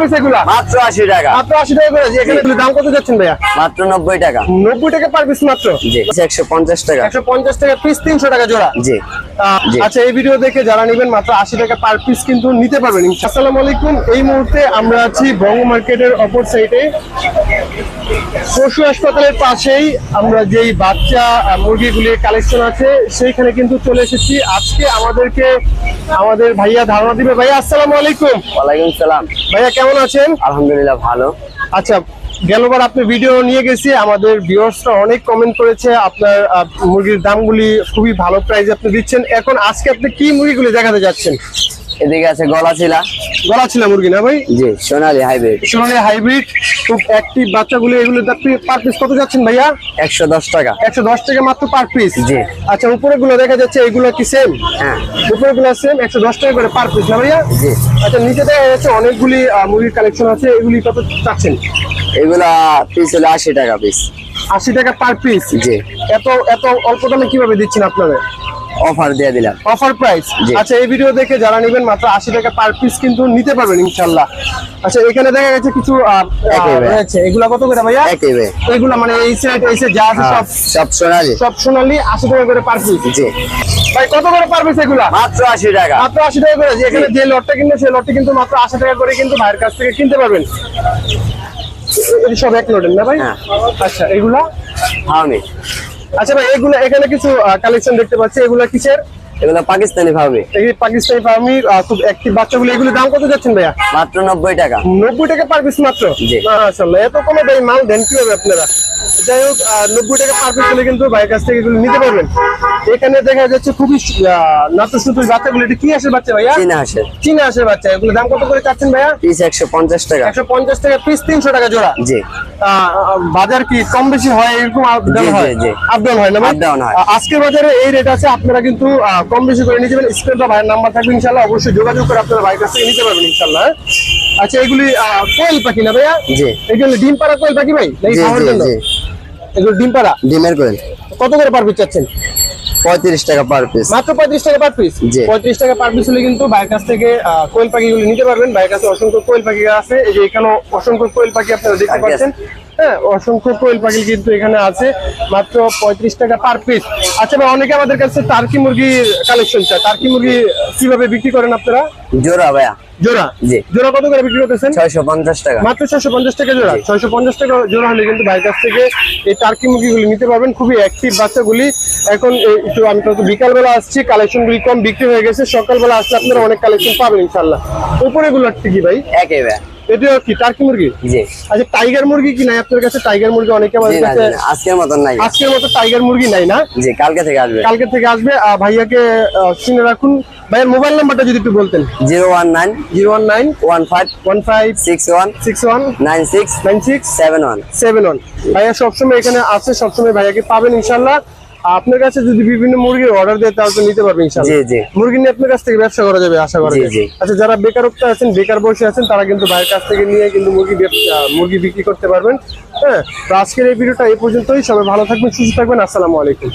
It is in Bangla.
পিস এগুলা? মাত্র টাকা। মাত্র আশি টাকা করে। এখানে দাম কত যাচ্ছেন ভাইয়া? মাত্র নব্বই টাকা। নব্বই টাকা পার পিস মাত্র? জি একশো পঞ্চাশ টাকা। একশো পঞ্চাশ টাকা পিস তিনশো টাকা জোড়া। জি। আচ্ছা এই ভিডিও দেখে যারা নেবেন মাত্র আশি টাকা পার পিস কিন্তু নিতে পারবেন। আসসালামু আলাইকুম। এই মুহূর্তে আমরা আছি বঙ্গ মার্কেটের অপর সাইডে পশু হাসপাতালের পাশেই আমরা যেই বাচ্চা মুরগিগুলির কালেকশন আছে সেইখানে কিন্তু চলে এসেছি। আজকে আমাদেরকে আমাদের ভাইয়া ধারণা দিবে। ভাইয়া আসসালামু আলাইকুম। ওয়ালাইকুম সালাম। ভাইয়া কেমন আছেন? আলহামদুলিল্লাহ ভালো। আচ্ছা গেলবার আপনি ভিডিও নিয়ে গেছি আমাদের ভিউয়ার্সরা অনেক কমেন্ট করেছে আপনার মুরগির দামগুলি খুবই ভালো প্রাইসে আপনি দিচ্ছেন। এখন আজকে আপনি কি মুরগিগুলি দেখাতে যাচ্ছেন? এদিকে আছে গলা ছিলা গলা ছিল মুরগি না ভাই? জি সোনালি হাইব্রিড সোনালি হাইব্রিড খুব অ্যাক্টিভ বাচ্চাগুলি এগুলো আপনি পার পিস কত যাচ্ছেন ভাইয়া? একশো দশ টাকা। একশো দশ টাকা মাত্র পার পিস জি। আচ্ছা উপরে গুলো দেখা যাচ্ছে এগুলো কি সেম হ্যাঁ। উপরে গুলো সেম একশো দশ টাকা করে পার পিস না ভাইয়া? জি। আচ্ছা নিচে দেখা যাচ্ছে অনেকগুলি মুরগির কালেকশন আছে এগুলি কত চাচ্ছেন এগুলা পিস হলো আশি টাকা পিস আশি টাকা পার পিস জি। এত এত অল্প দামে কীভাবে দিচ্ছেন আপনারা অফার দিয়ে দিলাম। অফার প্রাইস আচ্ছা এই ভিডিও দেখে যারা নেবেন মাত্র আশি টাকা পার পিস কিন্তু নিতে পারবেন ইনশাল্লাহ। আচ্ছা এখানে দেখা গেছে কিছু। রয়েছে। এগুলা কত করে ভাইয়া? এগুলা মানে এই সাইড এই সাইড যা আছে হ্যাঁ, সব সব সোনালি। সব সোনালি আশি টাকা করে পার পিস জি। ভাই কত করে পার পিস এগুলা? মাত্র আশি টাকা। মাত্র আশি টাকা করে। এখানে যে লটটা কিনবে সেই লটটি কিন্তু মাত্র আশি টাকা করে কিন্তু ভাইয়ের কাছ থেকে কিনতে পারবেন। এটি সব এক লটের না ভাই? হ্যাঁ। আচ্ছা এগুলা? ফার্মি আচ্ছা ভাই এগুলা এখানে কিছু কালেকশন দেখতে পাচ্ছি। এগুলা কিসের? এগুলো পাকিস্তানি ফার্মি এই পাকিস্তানি ফার্মি খুব অ্যাক্টিভ বাচ্চাগুলো এগুলো দাম কত যাচ্ছেন ভাইয়া? মাত্র নব্বই টাকা। নব্বই টাকা পার পিস মাত্র। মাশাআল্লাহ এত কমে ভাই মাল দেন কীভাবে আপনারা? যাই হোক আহ, নব্বই টাকা পার পিস হলে কিন্তু ভাইয়ের কাছ থেকে এগুলো নিতে পারবেন। এখানে দেখা যাচ্ছে খুবই নাতো সুতুর বাচ্চাগুলো। এটা কি আসে বাচ্চা ভাইয়া? চীনা হাঁসের চীনা আসে বাচ্চা। এগুলো দাম কত করে চাচ্ছেন ভাইয়া? পিস একশো পঞ্চাশ টাকা। একশো পঞ্চাশ টাকা পিস তিনশো টাকা জোড়া। জি। বাজার কি কম বেশি হয় এরকম আপ ডাউন জি, হয়। হয় না down হয়। আজকের বাজারে এই রেট আছে আপনারা কিন্তু কম বেশি করে নিয়ে যাবেন। স্ক্রিন বা ভাইয়ের নাম্বার থাকবে ইনশাল্লাহ অবশ্যই যোগাযোগ করে আপনারা ভাইয়ের কাছ নিতে পারবেন ইনশাল্লাহ হ্যাঁ? আচ্ছা এগুলি কোয়েল পাখি না ভাইয়া? জি। এগুলো ডিম পাড়া কোয়েল পাখি ভাই? নাকি খাওয়ার জন্য? এগুলো ডিম পাড়া? ডিমের কোয়েল। কত করে পার পিস চাচ্ছেন? পঁয়ত্রিশ টাকা পার পিস মাত্র পঁয়ত্রিশ টাকা পার পিস জি। পঁয়ত্রিশ টাকা পার পিস হলে কিন্তু বাইরের কাছ থেকে আহ, কোয়েল পাখিগুলো নিতে পারবেন। বাইরের কাছে অসংখ্য কোয়েল পাখি আছে। এই যে এখানে অসংখ্য কোয়েল পাখি আপনারা দেখতে পাচ্ছেন। হ্যাঁ অসংখ্য কোয়েল পাখি কিন্তু এখানে আছে। মাত্র পঁয়ত্রিশ টাকা পার পিস আচ্ছা ভাই অনেকে আমাদের কাছে টার্কি মুরগির কালেকশন চায়। টার্কি মুরগি কীভাবে বিক্রি করেন আপনারা? জোড়া ভাইয়া। জোড়া? জি। জোড়া কত করে বিক্রি করতেছেন? ছয়শো পঞ্চাশ টাকা। মাত্র ছয়শো পঞ্চাশ টাকা জোড়া। টাকা জোড়া হলে কিন্তু কাছ থেকে এই টার্কি মুরগিগুলি নিতে পারবেন। খুবই অ্যাক্টিভ বাচ্চাগুলি। এখন একটু আমি তো বিকালবেলা আসছি কালেকশন গুলি কম বিক্রি হয়ে গেছে। সকালবেলা আসলে আপনারা অনেক কালেকশন পাবেন ইনশাল্লাহ উপরে গুলো কি ভাই? একই ভাইয়া। এটা কি টার্কি মুরগি? জি। আচ্ছা টাইগার মুরগি কি নাই আপনার কাছে? টাইগার মুরগি অনেকে আমাদের কাছে আজকের মতন নাই। আজকের মতো টাইগার মুরগি নাই না? জি কালকে থেকে আসবে। কালকে থেকে আসবে আহ, ভাইয়াকে আহ, চিনে রাখুন। ভাইয়ের মোবাইল নাম্বারটা যদি একটু বলতেন। Zero one nine zero one nine one five one five six one six one nine six nine six seven one. Seven one. ভাইয়া সবসময় এখানে আছে সবসময় ভাইয়াকে পাবেন ইনশাল্লাহ। আপনার কাছে যদি বিভিন্ন মুরগির অর্ডার দেয় তাহলে তো নিতে পারবেন জি, জি। মুরগি নিয়ে আপনার কাছ থেকে ব্যবসা করা যাবে আশা করা যায়। আচ্ছা যারা বেকারত্ব আছেন বেকার বসে আছেন তারা কিন্তু ভাইয়ের কাছ থেকে নিয়ে কিন্তু মুরগি মুরগি বিক্রি করতে পারবেন। হ্যাঁ তো আজকের এই ভিডিওটা এই পর্যন্তই। সবাই ভালো থাকবেন সুস্থ থাকবেন। আসসালামু আলাইকুম।